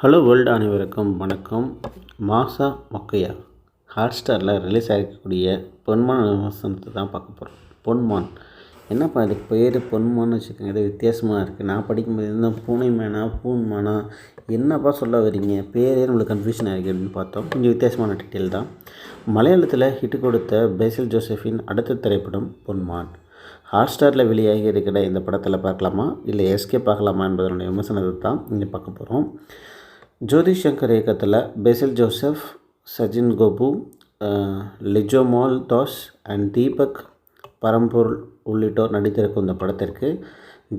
Hello world அனைவருக்கும் வணக்கம். மாசா மொக்கையா. ஹாட்ஸ்டாரில் ரிலீஸ் ஆகிருக்கக்கூடிய பொன்மான் விமர்சனத்தை தான் பார்க்க போகிறோம் பொன்மான். என்னப்பா இதுக்கு பேர் பொன்மான்னு வச்சுக்கோங்க. இது வித்தியாசமாக இருக்குது நான் படிக்கும்போது என்ன பூனை மேனா பூன்மானா? என்னப்பா சொல்ல வரீங்க பேரே நம்மளுக்கு கன்ஃபியூஷன் ஆகிருக்கு அப்படின்னு பார்த்தோம். கொஞ்சம் வித்தியாசமான டீட்டெயில் தான். மலையாளத்தில் ஹிட் கொடுத்த பேசில் ஜோசஃபின் அடுத்த திரைப்படம் பொன்மான். ஹாட்ஸ்டாரில் வெளியாகி இருக்கிற இந்த படத்தில் பார்க்கலாமா? இல்லை எஸ்கே பார்க்கலாமா என்பதனுடைய விமர்சனத்தை தான் இங்கே பார்க்க போகிறோம் ஜோதி சங்கர் இயக்கத்தில் Basil Joseph Sajin Gopu Lijomol Das and Deepak Parambol உள்ளிட்டோர் நடித்திருக்கும் இந்த படத்திற்கு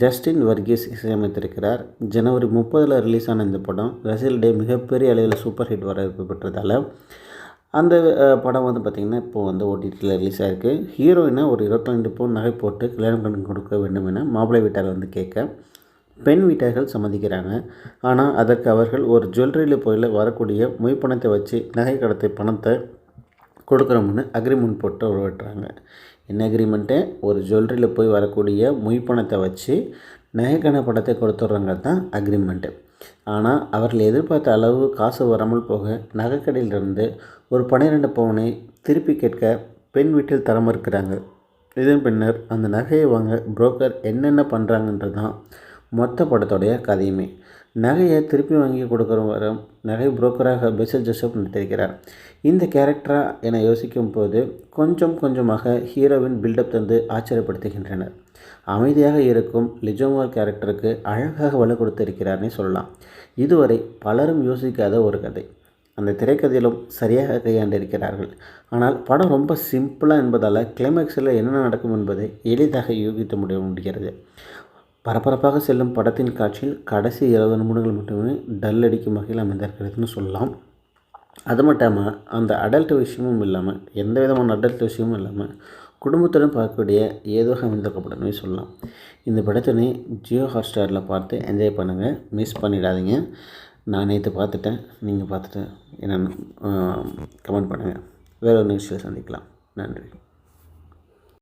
ஜஸ்டின் வர்கீஸ் இசையமைத்திருக்கிறார். ஜனவரி முப்பதில் ரிலீஸ் ஆன இந்த படம் ரசில் டே மிகப்பெரிய அளவில் சூப்பர் ஹிட் வரவேற்பு பெற்றதால் அந்த படம் வந்து பார்த்திங்கன்னா இப்போது வந்து ஓடிடியில் ரிலீஸ் ஆகிருக்கு ஹீரோயினை ஒரு இருபத்தி பவுன் நகை போட்டு கல்யாணம் பண்ணி கொடுக்க வேண்டும் என மாப்பிள்ளை வீட்டார் வந்து கேட்க பெண் வீட்டார்கள் சம்மதிக்கிறாங்க. ஆனால் அதற்கு அவர்கள் ஒரு ஜுவல்லரியில் போயில் வரக்கூடிய மொய் பணத்தை வச்சு நகை கடத்தை பணத்தை கொடுக்குறோம்னு அக்ரிமெண்ட் போட்டு உருவட்டுறாங்க என்ன அக்ரிமெண்ட்டு ஒரு ஜுவல்லரியில் போய் வரக்கூடிய மொய் பணத்தை வச்சு நகைக்கண பணத்தை கொடுத்துட்றாங்க தான் அக்ரிமெண்ட்டு ஆனால் அவர்கள் எதிர்பார்த்த அளவு காசு வராமல் போக நகைக்கடையிலிருந்து ஒரு பன்னிரெண்டு பவுனை திருப்பி கேட்க பெண் வீட்டில் தரமறுக்கிறாங்க. இதன் பின்னர் அந்த நகையை வாங்க புரோக்கர் என்னென்ன பண்ணுறாங்கன்றது தான் மொத்த படத்தோடைய கதையுமே. நகையை திருப்பி வாங்கி கொடுக்குற நகை புரோக்கராக பெசல் ஜோசப் நடித்திருக்கிறார். இந்த கேரக்டராக என யோசிக்கும் போது கொஞ்சம் கொஞ்சமாக ஹீரோவின் பில்டப் தந்து ஆச்சரியப்படுத்துகின்றனர். அமைதியாக இருக்கும் லிஜோமார் கேரக்டருக்கு அழகாக வலு கொடுத்திருக்கிறார்னே சொல்லலாம். இதுவரை பலரும் யோசிக்காத ஒரு கதை. அந்த திரைக்கதையிலும் சரியாக கையாண்டிருக்கிறார்கள். ஆனால் படம் ரொம்ப சிம்பிளாக என்பதால் கிளைமேக்ஸில் என்ன நடக்கும் என்பதை எளிதாக யூகித்து முடிய முடிகிறது. பரபரப்பாக செல்லும் படத்தின் காட்சியில் கடைசி இருபது நிமிடங்கள் மட்டுமே டல் அடிக்கும் வகையில் அமைந்திருக்கிறதுன்னு சொல்லலாம். அது மட்டும் இல்லாமல் அந்த அடல்ட் விஷயமும் இல்லாமல் எந்த விதமான அடல்ட் விஷயமும் இல்லாமல் குடும்பத்துடன் பார்க்கக்கூடிய ஏதோ அமைந்திருக்கப்படணுமே சொல்லலாம். இந்த படத்தினை ஜியோ ஹாட்ஸ்டாரில் பார்த்து என்ஜாய் பண்ணுங்கள் மிஸ் பண்ணிடாதீங்க. நான் நேற்று பார்த்துட்டேன். நீங்கள் பார்த்துட்டு என்னென்னு கமெண்ட் பண்ணுங்கள் வேறு ஒரு நிகழ்ச்சியில் சந்திக்கலாம். நன்றி.